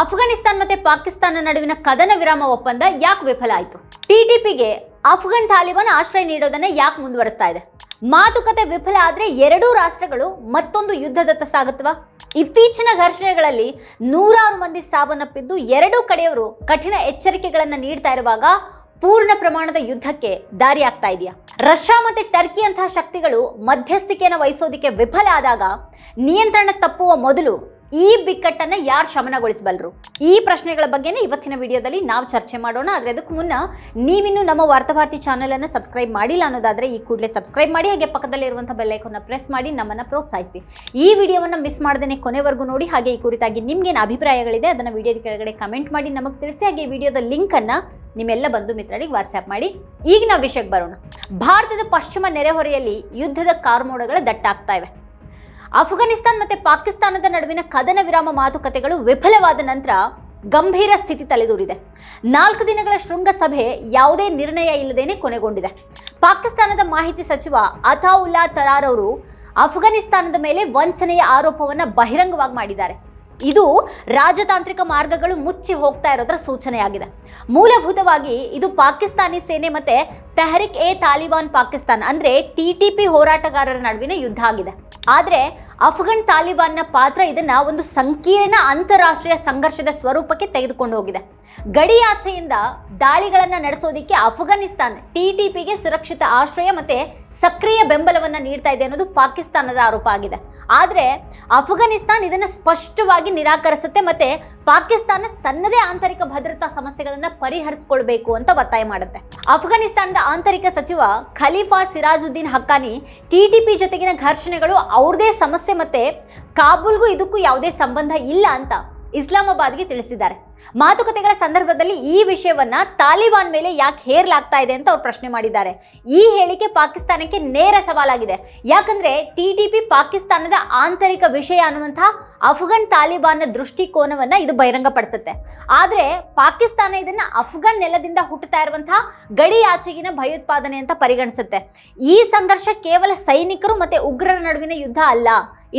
ಅಫ್ಘಾನಿಸ್ತಾನ ಮತ್ತೆ ಪಾಕಿಸ್ತಾನ ನಡುವಿನ ಕದನ ವಿರಾಮ ಒಪ್ಪಂದ ಯಾಕೆ ವಿಫಲ ಆಯಿತು? ಟಿಟಿಪಿಗೆ ಅಫ್ಘಾನ್ ತಾಲಿಬಾನ್ ಆಶ್ರಯ ನೀಡೋದನ್ನ ಯಾಕೆ ಮುಂದುವರಿಸ್ತಾ ಇದೆ? ಮಾತುಕತೆ ವಿಫಲ ಆದ್ರೆ ಎರಡೂ ರಾಷ್ಟ್ರಗಳು ಮತ್ತೊಂದು ಯುದ್ಧದತ್ತ ಸಾಗುತ್ತವಾ? ಇತ್ತೀಚಿನ ಘರ್ಷಣೆಗಳಲ್ಲಿ ನೂರಾರು ಮಂದಿ ಸಾವನ್ನಪ್ಪಿದ್ದು ಎರಡೂ ಕಡೆಯವರು ಕಠಿಣ ಎಚ್ಚರಿಕೆಗಳನ್ನು ನೀಡ್ತಾ ಇರುವಾಗ ಪೂರ್ಣ ಪ್ರಮಾಣದ ಯುದ್ಧಕ್ಕೆ ದಾರಿ ಆಗ್ತಾ ಇದೆಯಾ? ರಷ್ಯಾ ಮತ್ತೆ ಟರ್ಕಿ ಅಂತಹ ಶಕ್ತಿಗಳು ಮಧ್ಯಸ್ಥಿಕೆಯನ್ನು ವಹಿಸೋದಕ್ಕೆ ವಿಫಲ ಆದಾಗ ನಿಯಂತ್ರಣ ತಪ್ಪುವ ಮೊದಲು ಈ ಬಿಕ್ಕಟ್ಟನ್ನ ಯಾರು ಶಮನಗೊಳಿಸಬಲ್ಲರು ಈ ಪ್ರಶ್ನೆಗಳ ಬಗ್ಗೆನೇ ಇವತ್ತಿನ ವಿಡಿಯೋದಲ್ಲಿ ನಾವು ಚರ್ಚೆ ಮಾಡೋಣ. ಆದರೆ ಅದಕ್ಕೆ ಮುನ್ನ ನೀವಿನ್ನು ನಮ್ಮ ವಾರ್ತಾಭಾರತಿ ಚಾನೆಲ್ ಅನ್ನು ಸಬ್ಸ್ಕ್ರೈಬ್ ಮಾಡಿಲ್ಲ ಅನ್ನೋದಾದ್ರೆ ಈ ಕೂಡಲೇ ಸಬ್ಸ್ಕ್ರೈಬ್ ಮಾಡಿ, ಹಾಗೆ ಪಕ್ಕದಲ್ಲಿರುವಂಥ ಬೆಲ್ಲೈಕನ್ನ ಪ್ರೆಸ್ ಮಾಡಿ, ನಮ್ಮನ್ನು ಪ್ರೋತ್ಸಾಹಿಸಿ. ಈ ವಿಡಿಯೋವನ್ನು ಮಿಸ್ ಮಾಡದೇ ಕೊನೆವರೆಗೂ ನೋಡಿ, ಹಾಗೆ ಈ ಕುರಿತಾಗಿ ನಿಮ್ಗೇನು ಅಭಿಪ್ರಾಯಗಳಿದೆ ಅದನ್ನು ವಿಡಿಯೋದ ಕೆಳಗಡೆ ಕಮೆಂಟ್ ಮಾಡಿ, ನಮಗೆ ತಿಳಿಸಿ, ಹಾಗೆ ಈ ವಿಡಿಯೋದ ಲಿಂಕನ್ನು ನಿಮ್ಮೆಲ್ಲ ಬಂಧು ಮಿತ್ರರಿಗೆ ವಾಟ್ಸ್ಆ್ಯಪ್ ಮಾಡಿ. ಈಗ ನಾವು ವಿಷಯಕ್ಕೆ ಬರೋಣ. ಭಾರತದ ಪಶ್ಚಿಮ ನೆರೆಹೊರೆಯಲ್ಲಿ ಯುದ್ಧದ ಕಾರ್ಮೋಡಗಳು ದಟ್ಟಾಗ್ತಾ ಇವೆ. ಅಫ್ಘಾನಿಸ್ತಾನ ಮತ್ತೆ ಪಾಕಿಸ್ತಾನದ ನಡುವಿನ ಕದನ ವಿರಾಮ ಮಾತುಕತೆಗಳು ವಿಫಲವಾದ ನಂತರ ಗಂಭೀರ ಸ್ಥಿತಿ ತಲೆದೂರಿದೆ. ನಾಲ್ಕು ದಿನಗಳ ಶೃಂಗಸಭೆ ಯಾವುದೇ ನಿರ್ಣಯ ಇಲ್ಲದೇನೆ ಕೊನೆಗೊಂಡಿದೆ. ಪಾಕಿಸ್ತಾನದ ಮಾಹಿತಿ ಸಚಿವ ಅತಾವುಲ್ಲಾ ತರಾರ್ ಅವರು ಅಫ್ಘಾನಿಸ್ತಾನದ ಮೇಲೆ ವಂಚನೆಯ ಆರೋಪವನ್ನು ಬಹಿರಂಗವಾಗಿ ಮಾಡಿದ್ದಾರೆ. ಇದು ರಾಜತಾಂತ್ರಿಕ ಮಾರ್ಗಗಳು ಮುಚ್ಚಿ ಹೋಗ್ತಾ ಇರೋದ್ರ ಸೂಚನೆಯಾಗಿದೆ. ಮೂಲಭೂತವಾಗಿ ಇದು ಪಾಕಿಸ್ತಾನಿ ಸೇನೆ ಮತ್ತೆ ತೆಹರಿಕ್ ಎ ತಾಲಿಬಾನ್ ಪಾಕಿಸ್ತಾನ್ ಅಂದ್ರೆ ಟಿ ಹೋರಾಟಗಾರರ ನಡುವಿನ ಯುದ್ಧ ಆಗಿದೆ. ಆದರೆ ಅಫ್ಘನ್ ತಾಲಿಬಾನ್ನ ಪಾತ್ರ ಇದನ್ನು ಒಂದು ಸಂಕೀರ್ಣ ಅಂತಾರಾಷ್ಟ್ರೀಯ ಸಂಘರ್ಷದ ಸ್ವರೂಪಕ್ಕೆ ತೆಗೆದುಕೊಂಡು ಹೋಗಿದೆ. ಗಡಿಯಾಚೆಯಿಂದ ದಾಳಿಗಳನ್ನು ನಡೆಸೋದಿಕ್ಕೆ ಅಫ್ಘಾನಿಸ್ತಾನ್ ಟಿ ಟಿ ಪಿಗೆ ಸುರಕ್ಷಿತ ಆಶ್ರಯ ಮತ್ತೆ ಸಕ್ರಿಯ ಬೆಂಬಲವನ್ನು ನೀಡ್ತಾ ಇದೆ ಅನ್ನೋದು ಪಾಕಿಸ್ತಾನದ ಆರೋಪ ಆಗಿದೆ. ಆದರೆ ಅಫ್ಘಾನಿಸ್ತಾನ್ ಇದನ್ನು ಸ್ಪಷ್ಟವಾಗಿ ನಿರಾಕರಿಸುತ್ತೆ ಮತ್ತು ಪಾಕಿಸ್ತಾನ ತನ್ನದೇ ಆಂತರಿಕ ಭದ್ರತಾ ಸಮಸ್ಯೆಗಳನ್ನು ಪರಿಹರಿಸ್ಕೊಳ್ಬೇಕು ಅಂತ ಒತ್ತಾಯ ಮಾಡುತ್ತೆ. ಅಫ್ಘಾನಿಸ್ತಾನದ ಆಂತರಿಕ ಸಚಿವ ಖಲೀಫಾ ಸಿರಾಜುದ್ದೀನ್ ಹಕ್ಕಾನಿ ಟಿಟಿಪಿ ಜೊತೆಗಿನ ಘರ್ಷಣೆಗಳು ಅವ್ರದೇ ಸಮಸ್ಯೆ ಮತ್ತೆ ಕಾಬೂಲ್ಗೂ ಇದಕ್ಕೂ ಯಾವುದೇ ಸಂಬಂಧ ಇಲ್ಲ ಅಂತ ಇಸ್ಲಾಮಾಬಾದ್ಗೆ ತಿಳಿಸಿದ್ದಾರೆ. ಮಾತುಕತೆಗಳ ಸಂದರ್ಭದಲ್ಲಿ ಈ ವಿಷಯವನ್ನ ತಾಲಿಬಾನ್ ಮೇಲೆ ಯಾಕೆ ಹೇರ್ಲಾಗ್ತಾ ಇದೆ ಅಂತ ಅವ್ರು ಪ್ರಶ್ನೆ ಮಾಡಿದ್ದಾರೆ. ಈ ಹೇಳಿಕೆ ಪಾಕಿಸ್ತಾನಕ್ಕೆ ನೇರ ಸವಾಲಾಗಿದೆ. ಯಾಕಂದ್ರೆ ಟಿ ಟಿ ಪಿ ಪಾಕಿಸ್ತಾನದ ಆಂತರಿಕ ವಿಷಯ ಅನ್ನುವಂತಹ ಅಫ್ಘಾನ್ ತಾಲಿಬಾನ್ನ ದೃಷ್ಟಿಕೋನವನ್ನ ಇದು ಬಹಿರಂಗಪಡಿಸುತ್ತೆ. ಆದ್ರೆ ಪಾಕಿಸ್ತಾನ ಇದನ್ನ ಅಫ್ಘಾನ್ ನೆಲದಿಂದ ಹುಟ್ಟುತ್ತಾ ಇರುವಂತಹ ಗಡಿ ಆಚೆಗಿನ ಭಯೋತ್ಪಾದನೆ ಅಂತ ಪರಿಗಣಿಸುತ್ತೆ. ಈ ಸಂಘರ್ಷ ಕೇವಲ ಸೈನಿಕರು ಮತ್ತೆ ಉಗ್ರರ ನಡುವಿನ ಯುದ್ಧ ಅಲ್ಲ.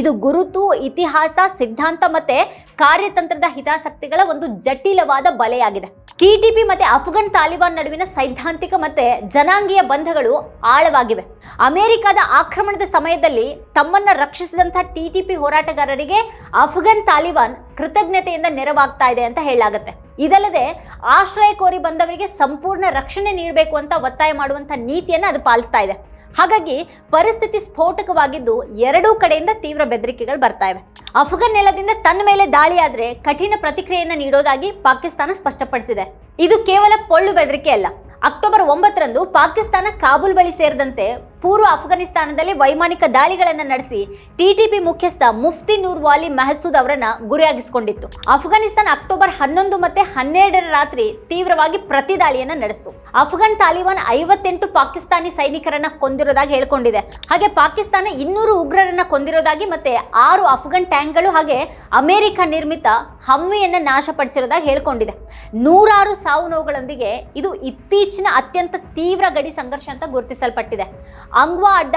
ಇದು ಗುರುತು, ಇತಿಹಾಸ, ಸಿದ್ಧಾಂತ ಮತ್ತೆ ಕಾರ್ಯತಂತ್ರದ ಹಿತಾಸಕ್ತಿಗಳ ಒಂದು ಜಟಿಲವಾದ ಬಲೆಯಾಗಿದೆ. ಟಿಟಿಪಿ ಮತ್ತೆ ಅಫ್ಘಾನ್ ತಾಲಿಬಾನ್ ನಡುವಿನ ಸೈದ್ಧಾಂತಿಕ ಮತ್ತೆ ಜನಾಂಗೀಯ ಬಂಧಗಳು ಆಳವಾಗಿವೆ. ಅಮೆರಿಕದ ಆಕ್ರಮಣದ ಸಮಯದಲ್ಲಿ ತಮ್ಮನ್ನ ರಕ್ಷಿಸಿದಂಥ ಟಿಟಿಪಿ ಹೋರಾಟಗಾರರಿಗೆ ಅಫ್ಘಾನ್ ತಾಲಿಬಾನ್ ಕೃತಜ್ಞತೆಯಿಂದ ನೆರವಾಗ್ತಾ ಇದೆ ಅಂತ ಹೇಳಲಾಗುತ್ತೆ. ಇದಲ್ಲದೆ ಆಶ್ರಯ ಕೋರಿ ಬಂದವರಿಗೆ ಸಂಪೂರ್ಣ ರಕ್ಷಣೆ ನೀಡಬೇಕು ಅಂತ ಒತ್ತಾಯ ಮಾಡುವಂಥ ನೀತಿಯನ್ನು ಅದು ಪಾಲಿಸ್ತಾ ಇದೆ. ಹಾಗಾಗಿ ಪರಿಸ್ಥಿತಿ ಸ್ಫೋಟಕವಾಗಿದ್ದು ಎರಡೂ ಕಡೆಯಿಂದ ತೀವ್ರ ಬೆದರಿಕೆಗಳು ಬರ್ತಾ ಇವೆ. ಅಫ್ಘಾನ್ ನೆಲದಿಂದ ತನ್ನ ಮೇಲೆ ದಾಳಿಯಾದರೆ ಕಠಿಣ ಪ್ರತಿಕ್ರಿಯೆಯನ್ನು ನೀಡೋದಾಗಿ ಪಾಕಿಸ್ತಾನ ಸ್ಪಷ್ಟಪಡಿಸಿದೆ. ಇದು ಕೇವಲ ಪೊಳ್ಳು ಬೆದರಿಕೆ ಅಲ್ಲ. ಅಕ್ಟೋಬರ್ ಒಂಬತ್ತರಂದು ಪಾಕಿಸ್ತಾನ ಕಾಬೂಲ್ ಬಳಿ ಸೇರಿದಂತೆ ಪೂರ್ವ ಅಫ್ಘಾನಿಸ್ತಾನದಲ್ಲಿ ವೈಮಾನಿಕ ದಾಳಿಗಳನ್ನು ನಡೆಸಿ ಟಿಟಿಪಿ ಮುಖ್ಯಸ್ಥ ಮುಫ್ತಿ ನೂರ್ ವಾಲಿ ಮೆಹಸೂದ್ ಅವರನ್ನ ಗುರಿಯಾಗಿಸಿಕೊಂಡಿತ್ತು. ಅಫ್ಘಾನಿಸ್ತಾನ ಅಕ್ಟೋಬರ್ ಹನ್ನೊಂದು ಮತ್ತೆ ಹನ್ನೆರಡರ ರಾತ್ರಿ ತೀವ್ರವಾಗಿ ಪ್ರತಿ ದಾಳಿಯನ್ನ ನಡೆಸಿತು. ಅಫ್ಘಾನ್ ತಾಲಿಬಾನ್ ಐವತ್ತೆಂಟು ಪಾಕಿಸ್ತಾನಿ ಸೈನಿಕರನ್ನ ಕೊಂದಿರೋದಾಗಿ ಹೇಳಿಕೊಂಡಿದೆ. ಹಾಗೆ ಪಾಕಿಸ್ತಾನ ಇನ್ನೂರು ಉಗ್ರರನ್ನ ಕೊಂದಿರೋದಾಗಿ ಮತ್ತೆ ಆರು ಅಫ್ಘಾನ್ ಟ್ಯಾಂಕ್ಗಳು ಹಾಗೆ ಅಮೆರಿಕ ನಿರ್ಮಿತ ಹಮ್ವಿಯನ್ನ ನಾಶಪಡಿಸಿರೋದಾಗಿ ಹೇಳಿಕೊಂಡಿದೆ. ನೂರಾರು ಸಾವು ನೋವುಗಳೊಂದಿಗೆ ಇದು ಇತ್ತೀಚಿನ ಅತ್ಯಂತ ತೀವ್ರ ಗಡಿ ಸಂಘರ್ಷ ಅಂತ ಗುರುತಿಸಲ್ಪಟ್ಟಿದೆ. ಅಂಗ್ವಾ ಅಡ್ಡ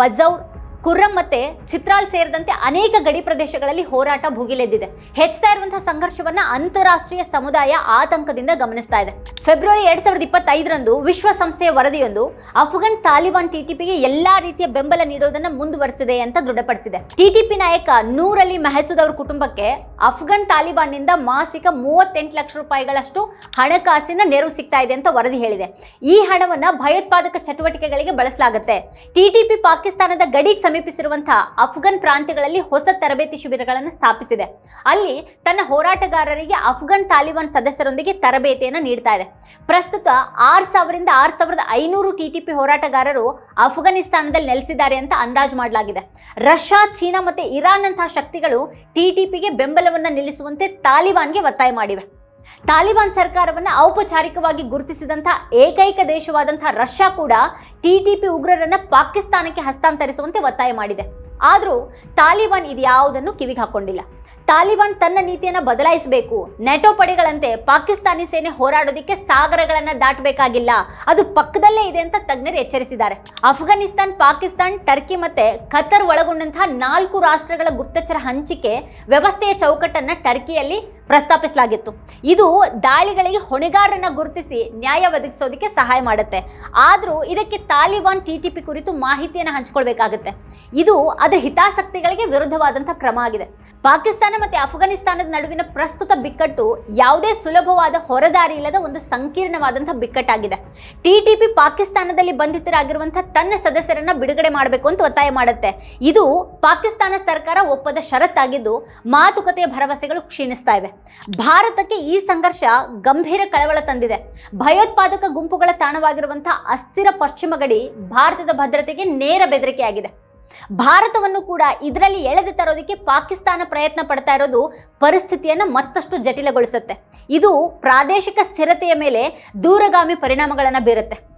ಬಜೌರ್ ಕುರ್ರಂ ಮತ್ತೆ ಚಿತ್ರಾಲ್ ಸೇರಿದಂತೆ ಅನೇಕ ಗಡಿ ಪ್ರದೇಶಗಳಲ್ಲಿ ಹೋರಾಟ ಭುಗಿಲೆದ್ದಿದೆ. ಹೆಚ್ಚುತ್ತಾ ಇರುವಂತಹ ಸಂಘರ್ಷವನ್ನ ಅಂತಾರಾಷ್ಟ್ರೀಯ ಸಮುದಾಯ ಆತಂಕದಿಂದ ಗಮನಿಸ್ತಾ ಇದೆ. ಫೆಬ್ರವರಿ ಎರಡ್ ಸಾವಿರದ ಇಪ್ಪತ್ತೈದರಂದು ವಿಶ್ವಸಂಸ್ಥೆಯ ವರದಿಯೊಂದು ಅಫ್ಘಾನ್ ತಾಲಿಬಾನ್ ಟಿಟಿಪಿಗೆ ಎಲ್ಲಾ ರೀತಿಯ ಬೆಂಬಲ ನೀಡೋದನ್ನ ಮುಂದುವರೆಸಿದೆ ಅಂತ ದೃಢಪಡಿಸಿದೆ. ಟಿಟಿಪಿ ನಾಯಕ ನೂರ್ ಅಲಿ ಮೆಹಸೂದ್ ಅವರ ಕುಟುಂಬಕ್ಕೆ ಅಫ್ಘಾನ್ ತಾಲಿಬಾನ್ನಿಂದ ಮಾಸಿಕ ಮೂವತ್ತೆಂಟು ಲಕ್ಷ ರೂಪಾಯಿಗಳಷ್ಟು ಹಣಕಾಸಿನ ನೆರವು ಸಿಗ್ತಾ ಇದೆ ಅಂತ ವರದಿ ಹೇಳಿದೆ. ಈ ಹಣವನ್ನ ಭಯೋತ್ಪಾದಕ ಚಟುವಟಿಕೆಗಳಿಗೆ ಬಳಸಲಾಗುತ್ತೆ. ಟಿಟಿಪಿ ಪಾಕಿಸ್ತಾನದ ಗಡಿಗೆ ಸಮೀಪಿಸಿರುವಂತಹ ಅಫ್ಘನ್ ಪ್ರಾಂತ್ಯಗಳಲ್ಲಿ ಹೊಸ ತರಬೇತಿ ಶಿಬಿರಗಳನ್ನು ಸ್ಥಾಪಿಸಿದೆ. ಅಲ್ಲಿ ತನ್ನ ಹೋರಾಟಗಾರರಿಗೆ ಅಫ್ಘಾನ್ ತಾಲಿಬಾನ್ ಸದಸ್ಯರೊಂದಿಗೆ ತರಬೇತಿಯನ್ನು ನೀಡ್ತಾ ಇದೆ. ಪ್ರಸ್ತುತ ಆರು ಸಾವಿರದಿಂದ ಆರು ಸಾವಿರದ ಐನೂರು ಟಿಟಿಪಿ ಹೋರಾಟಗಾರರು ಅಫ್ಘಾನಿಸ್ತಾನದಲ್ಲಿ ನೆಲೆಸಿದ್ದಾರೆ ಅಂತ ಅಂದಾಜು ಮಾಡಲಾಗಿದೆ. ರಷ್ಯಾ, ಚೀನಾ ಮತ್ತು ಇರಾನ್ ಅಂತಹ ಶಕ್ತಿಗಳು ಟಿಟಿಪಿಗೆ ಬೆಂಬಲವನ್ನು ನಿಲ್ಲಿಸುವಂತೆ ತಾಲಿಬಾನ್ಗೆ ಒತ್ತಾಯ ಮಾಡಿವೆ. ತಾಲಿಬಾನ್ ಸರ್ಕಾರವನ್ನು ಔಪಚಾರಿಕವಾಗಿ ಗುರುತಿಸಿದಂಥ ಏಕೈಕ ದೇಶವಾದಂಥ ರಷ್ಯಾ ಕೂಡ ಟಿಟಿಪಿ ಉಗ್ರರನ್ನು ಪಾಕಿಸ್ತಾನಕ್ಕೆ ಹಸ್ತಾಂತರಿಸುವಂತೆ ಒತ್ತಾಯ ಮಾಡಿದೆ. ಆದರೂ ತಾಲಿಬಾನ್ ಇದು ಯಾವುದನ್ನು ಕಿವಿಗೆ ಹಾಕೊಂಡಿಲ್ಲ. ತಾಲಿಬಾನ್ ತನ್ನ ನೀತಿಯನ್ನು ಬದಲಾಯಿಸಬೇಕು. ನೆಟೋ ಪಡೆಗಳಂತೆ ಪಾಕಿಸ್ತಾನಿ ಸೇನೆ ಹೋರಾಡೋದಕ್ಕೆ ಸಾಗರಗಳನ್ನು ದಾಟಬೇಕಾಗಿಲ್ಲ. ಅದು ಪಕ್ಕದಲ್ಲೇ ಇದೆ ಅಂತ ತಜ್ಞರು ಎಚ್ಚರಿಸಿದ್ದಾರೆ. ಅಫ್ಘಾನಿಸ್ತಾನ್ ಪಾಕಿಸ್ತಾನ್, ಟರ್ಕಿ ಮತ್ತೆ ಖತರ್ ಒಳಗೊಂಡಂತಹ ನಾಲ್ಕು ರಾಷ್ಟ್ರಗಳ ಗುಪ್ತಚರ ಹಂಚಿಕೆ ವ್ಯವಸ್ಥೆಯ ಚೌಕಟ್ಟನ್ನು ಟರ್ಕಿಯಲ್ಲಿ ಪ್ರಸ್ತಾಪಿಸಲಾಗಿತ್ತು. ಇದು ದಾಳಿಗಳಿಗೆ ಹೊಣೆಗಾರರನ್ನ ಗುರುತಿಸಿ ನ್ಯಾಯ ಒದಗಿಸೋದಕ್ಕೆ ಸಹಾಯ ಮಾಡುತ್ತೆ. ಆದರೂ ಇದಕ್ಕೆ ತಾಲಿಬಾನ್ ಟಿ ಟಿ ಪಿ ಕುರಿತು ಮಾಹಿತಿಯನ್ನು ಹಂಚಿಕೊಳ್ಬೇಕಾಗುತ್ತೆ. ಇದು ಅದರ ಹಿತಾಸಕ್ತಿಗಳಿಗೆ ವಿರುದ್ಧವಾದಂಥ ಕ್ರಮ ಆಗಿದೆ. ಪಾಕಿಸ್ತಾನ ಮತ್ತು ಅಫ್ಘಾನಿಸ್ತಾನದ ನಡುವಿನ ಪ್ರಸ್ತುತ ಬಿಕ್ಕಟ್ಟು ಯಾವುದೇ ಸುಲಭವಾದ ಹೊರದಾರಿ ಇಲ್ಲದ ಒಂದು ಸಂಕೀರ್ಣವಾದಂಥ ಬಿಕ್ಕಟ್ಟಾಗಿದೆ. ಟಿ ಟಿ ಪಿ ಪಾಕಿಸ್ತಾನದಲ್ಲಿ ಬಂಧಿತರಾಗಿರುವಂಥ ತನ್ನ ಸದಸ್ಯರನ್ನ ಬಿಡುಗಡೆ ಮಾಡಬೇಕು ಅಂತ ಒತ್ತಾಯ ಮಾಡುತ್ತೆ. ಇದು ಪಾಕಿಸ್ತಾನ ಸರ್ಕಾರ ಒಪ್ಪದ ಷರತ್ತಾಗಿದ್ದು ಮಾತುಕತೆಯ ಭರವಸೆಗಳು ಕ್ಷೀಣಿಸ್ತಾ ಇವೆ. ಭಾರತಕ್ಕೆ ಈ ಸಂಘರ್ಷ ಗಂಭೀರ ಕಳವಳ ತಂದಿದೆ. ಭಯೋತ್ಪಾದಕ ಗುಂಪುಗಳ ತಾಣವಾಗಿರುವಂತಹ ಅಸ್ಥಿರ ಪಶ್ಚಿಮ ಗಡಿ ಭಾರತದ ಭದ್ರತೆಗೆ ನೇರ ಬೆದರಿಕೆಯಾಗಿದೆ. ಭಾರತವನ್ನು ಕೂಡ ಇದರಲ್ಲಿ ಎಳೆದು ತರೋದಕ್ಕೆ ಪಾಕಿಸ್ತಾನ ಪ್ರಯತ್ನ ಪಡ್ತಾ ಇರೋದು ಪರಿಸ್ಥಿತಿಯನ್ನು ಮತ್ತಷ್ಟು ಜಟಿಲಗೊಳಿಸುತ್ತೆ. ಇದು ಪ್ರಾದೇಶಿಕ ಸ್ಥಿರತೆಯ ಮೇಲೆ ದೂರಗಾಮಿ ಪರಿಣಾಮಗಳನ್ನು ಬೀರುತ್ತೆ.